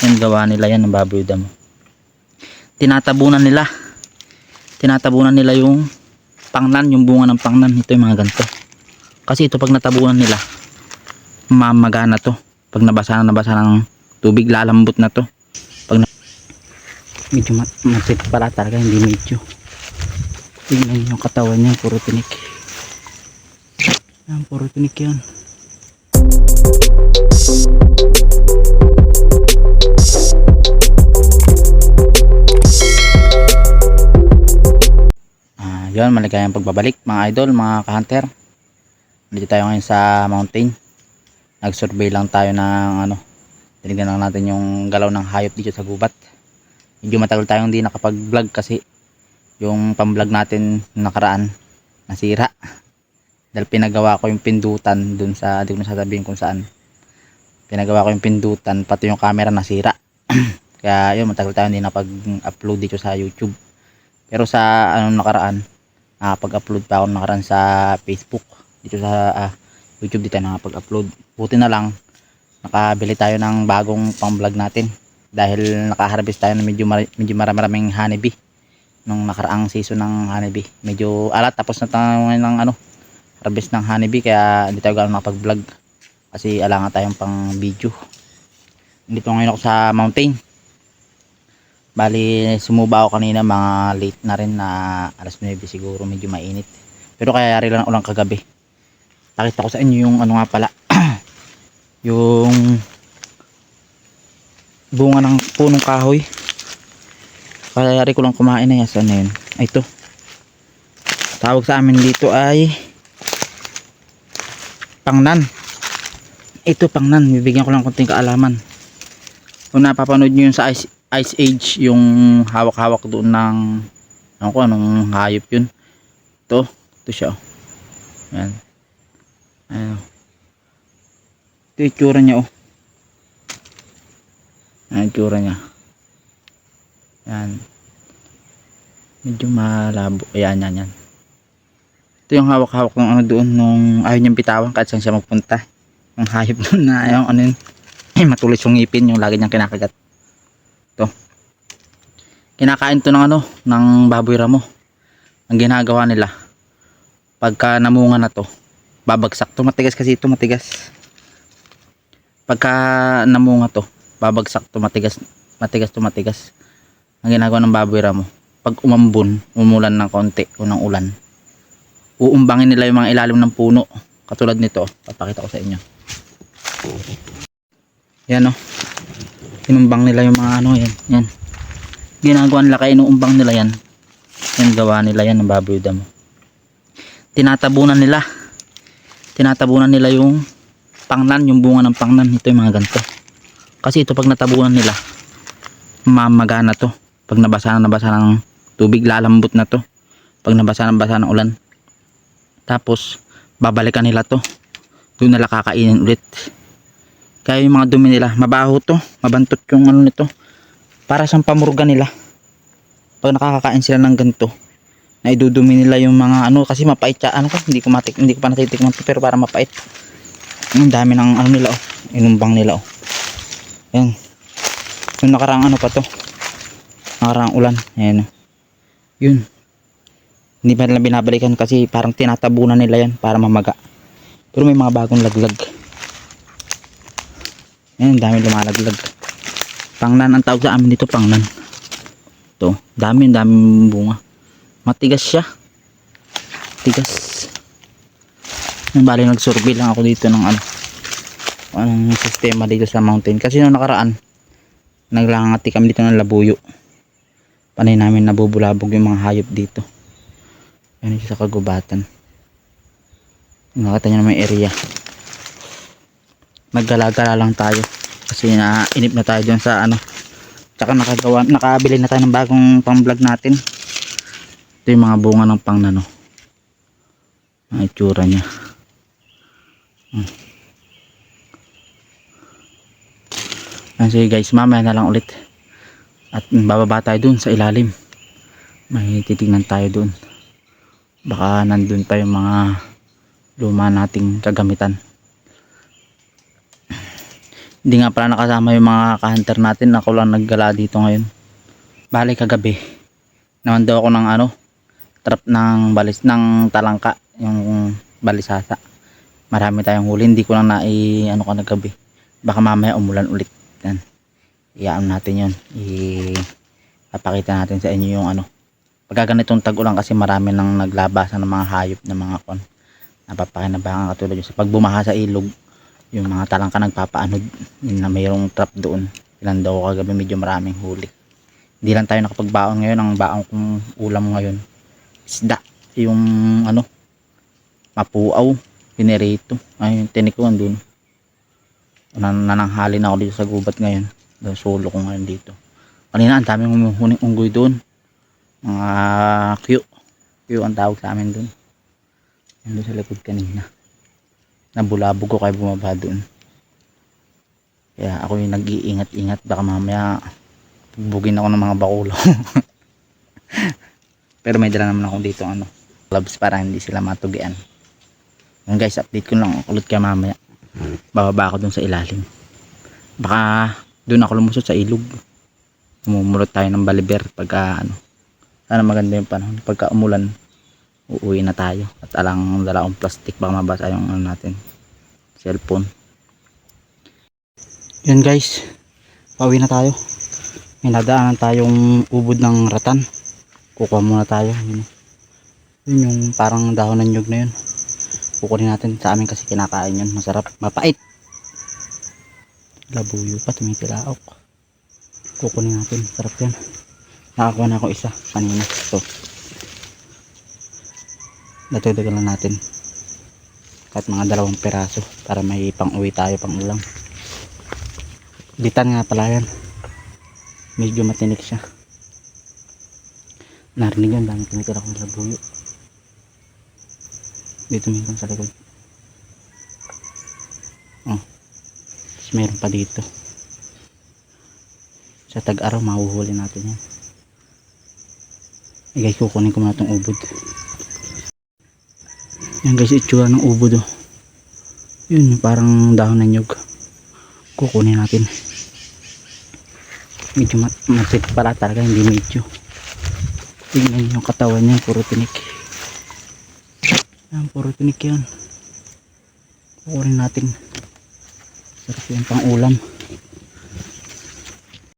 Yan gawa nila yan ng baboy damo. Tinatabunan nila. Tinatabunan nila yung panglan, yung bunga ng panglan. Ito yung mga ganito. Kasi ito pag natabunan nila, mamagana to. Pag nabasa na nabasa ng tubig, lalambot na to. Pag na medyo mat pala talaga, hindi medyo. Tingnan yung katawan niya, puro tinik. Yan, puro tinik yan. Ah, yun, maligayang pagbabalik mga idol, mga ka-hunter. Dito tayo ngayon sa mountain. Nag-survey lang tayo ng ano, tinignan lang natin yung galaw ng hayop dito sa gubat. Medyo matagal tayong hindi nakapag-vlog kasi yung pang-vlog natin nakaraan nasira. Dahil pinagawa ko yung pindutan dun sa, di ko na sasabihin kung saan. Pinagawa ko yung pindutan, pati yung camera nasira. Kaya yun, matagal tayo hindi napag-upload dito sa YouTube. Pero sa ano nakaraan, nakapag-upload pa ako nakaraan sa Facebook. Dito sa ah, YouTube dito nakapag-upload. Buti na lang nakabili tayo ng bagong pang-vlog natin dahil nakaharvest tayo ng medyo mar- medyo marami-raming honeybee nung nakaraang season ng honeybee. Medyo alat tapos na tayo ng ano harvest ng honeybee kaya hindi tayo ganoon nakapag-vlog kasi alangan tayong pang video. Dito ngayon ako sa mountain. Bali, sumuba ako kanina mga late na rin na alas 9 siguro medyo mainit. Pero kaya yari lang ulang kagabi. Nakita ko sa inyo yung ano nga pala. yung bunga ng punong kahoy. Kaya yari ko lang kumain na yan. Saan yun? Ay, ito. Tawag sa amin dito ay pangnan. Ito pangnan. Bibigyan ko lang konting kaalaman. Kung napapanood nyo yun sa Ice, Ice Age, yung hawak-hawak doon ng ano ko, anong hayop yun. Ito. Ito siya. Oh. Yan. Ayan. oh. Ito yung itsura niya oh. Ayan yung niya. Yan. Medyo malabo. Ayan, yan, yan. Ito yung hawak-hawak ng ano doon nung ayaw niyang bitawan kahit saan siya magpunta. Yung hayop doon na ayaw ano yun. matulis yung ngipin yung lagi niyang kinakagat. Kinakain to ng ano, ng baboy ramo. Ang ginagawa nila. Pagka namunga na to, babagsak to. Matigas kasi ito, matigas. Pagka namunga to, babagsak to, matigas. Matigas to, matigas. Ang ginagawa ng baboy ramo. Pag umambon, umulan ng konti o ng ulan, uumbangin nila yung mga ilalim ng puno. Katulad nito, papakita ko sa inyo. Yan o. Inumbang nila yung mga ano yan. Yan. Ginagawa nila kaya inuumbang nila yan. Yan gawa nila yan ng baboy damo. Tinatabunan nila. Tinatabunan nila yung panglan, yung bunga ng panglan. Ito yung mga ganito. Kasi ito pag natabunan nila, mamagana to. Pag nabasa na nabasa ng tubig, lalambot na to. Pag nabasa na nabasa ng ulan. Tapos, babalikan nila to. Doon nila kakainin ulit. Kaya yung mga dumi nila, mabaho to, mabantot yung ano nito. Para siyang pamurga nila. Pag nakakakain sila ng ganito, na idudumi nila yung mga ano, kasi mapait siya, ano ko, hindi ko matik, hindi ko pa natitikman to, pero para mapait. Ang dami ng ano nila oh, inumbang nila oh. Yan. Yung nakaraang ano pa to. Nakaraang ulan, ayan oh. Yun. Hindi pa nila binabalikan kasi parang tinatabunan nila yan para mamaga. Pero may mga bagong laglag. Ayan, dami lumalaglag. Pangnan ang tawag sa amin dito, pangnan. Ito, dami, dami bunga. Matigas siya. Tigas. Yung bali nag-survey lang ako dito ng ano. Anong sistema dito sa mountain. Kasi nung nakaraan, naglangati kami dito ng labuyo. Panay namin nabubulabog yung mga hayop dito. Yan siya sa kagubatan. Nakita nyo na may area maggala-gala lang tayo kasi na inip na tayo dun sa ano. Tsaka nakagawa, nakabili na tayo ng bagong pang vlog natin. Ito yung mga bunga ng pang nano ang itsura nya hmm. Guys mamaya na lang ulit. At bababa tayo dun sa ilalim. May titignan tayo dun. Baka nandun pa yung mga luma nating kagamitan Hindi nga pala nakasama yung mga ka-hunter natin. Ako lang naggala dito ngayon. Bali kagabi. Naman daw ako ng ano, trap ng balis ng talangka, yung balisasa. Marami tayong huli. Hindi ko lang na i ano ka nagabi. Baka mamaya umulan ulit. Yan. Iyaan natin yun. I papakita natin sa inyo yung ano. Pagka ganitong tag-ulan kasi marami nang naglabasan ng mga hayop ng mga kon. Napapakinabangan katulad yung sa pagbumaha sa ilog yung mga talangka nagpapaanod yun na mayroong trap doon. Ilan daw kagabi medyo maraming huli. Hindi lang tayo nakapagbaon ngayon ang baon kong ulam ngayon. Isda yung ano mapuaw pinerito ay yung tinikuan dun Nan nananghali na ako dito sa gubat ngayon. Solo ko ngayon dito. Kanina ang daming humuhuning unggoy doon. Mga Q Q ang tawag sa amin doon. Yun sa likod kanina nabulabog ko kaya bumaba doon kaya ako yung nag-iingat-ingat. Baka mamaya bugin ako ng mga bakulaw pero may dala naman ako dito ano gloves para hindi sila matugian. Yun guys update ko lang. Ulit kaya mamaya. Bababa ako dun sa ilalim. Baka dun ako lumusot sa ilog. Umumulot tayo ng baliber pagka ano sana maganda yung panahon. Pagka umulan uuwi na tayo. At alang dala akong plastic baka mabasa yung ano natin cellphone. Yun guys. Pauwi na tayo. May nadaanan tayong ubod ng ratan. Kukuha muna tayo. Yun, yun yung parang dahon ng nyug na yun. Kukunin natin. Sa amin kasi kinakain yun. Masarap. Mapait. Labuyo pa. Tumitilaok kukunin natin. Sarap yan nakakuha na ako isa. Kanina. So natugdagan lang natin. Kahit mga dalawang peraso para may pang uwi tayo pang ulam. Bitan nga pala yan. Medyo matinik siya. Narinig yan dami tumitira akong labuyo. Dito meron sa likod. Oh. Tapos meron pa dito. Sa tag-araw mahuhuli natin yan. Eh guys kukunin ko muna itong ubod yan guys itsura ng ubod oh. yun parang dahon ng nyug. Kukunin natin. Medyo mat matit pala talaga hindi medyo. Tingnan yung katawan niya puro tinik. Yan puro tinik yan. Kukunin natin. Sarap yan pang ulam